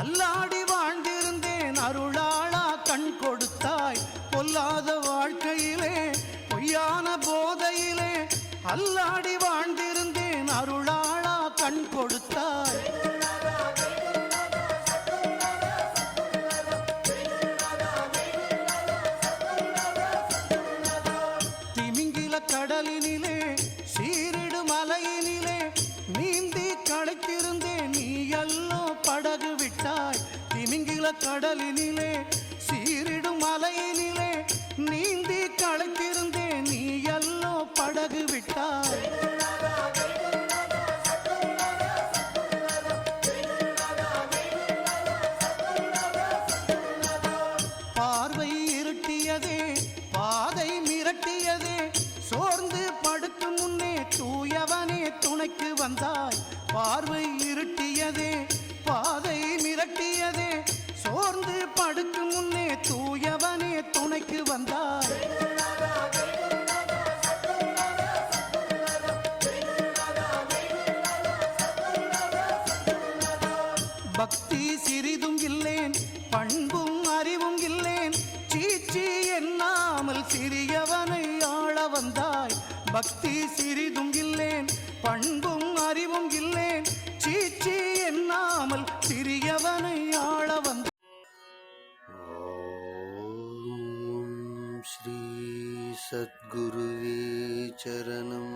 அல்லாடி வாழ்ந்திருந்தேன் அருளாளா கண் கொடுத்தாய். பொல்லாத வாழ்க்கையிலே பொய்யான போதையிலே. அல்லாடி வாழ்ந்திருந்தேன் அருளாளா கண் கொடுத்தாய். நீல கடலினிலே சீரிடும் மலையினிலே நீந்தி களைத்திருந்தேன். நீ எல்லோ படகு விட்டாய் பார்வை இருட்டியதே பாதை மிரட்டியதே சோர்ந்து படுக்கும் முன்னே தூயவனே துணைக்கு வந்தாய். பார்வை பக்தி சிறிதும் இல்லேன் பண்பும் அறிவும் இல்லேன். சீச்சி எண்ணாமல் சிறியவனை ஆள வந்தாய். பக்தி சிறிதும் இல்லேன் பண்பும் அறிவும் இல்லேன். சீச்சி எண்ணாமல் சிறியவனை ஆள வந்த ஸ்ரீ சத்குருவே சரணம்.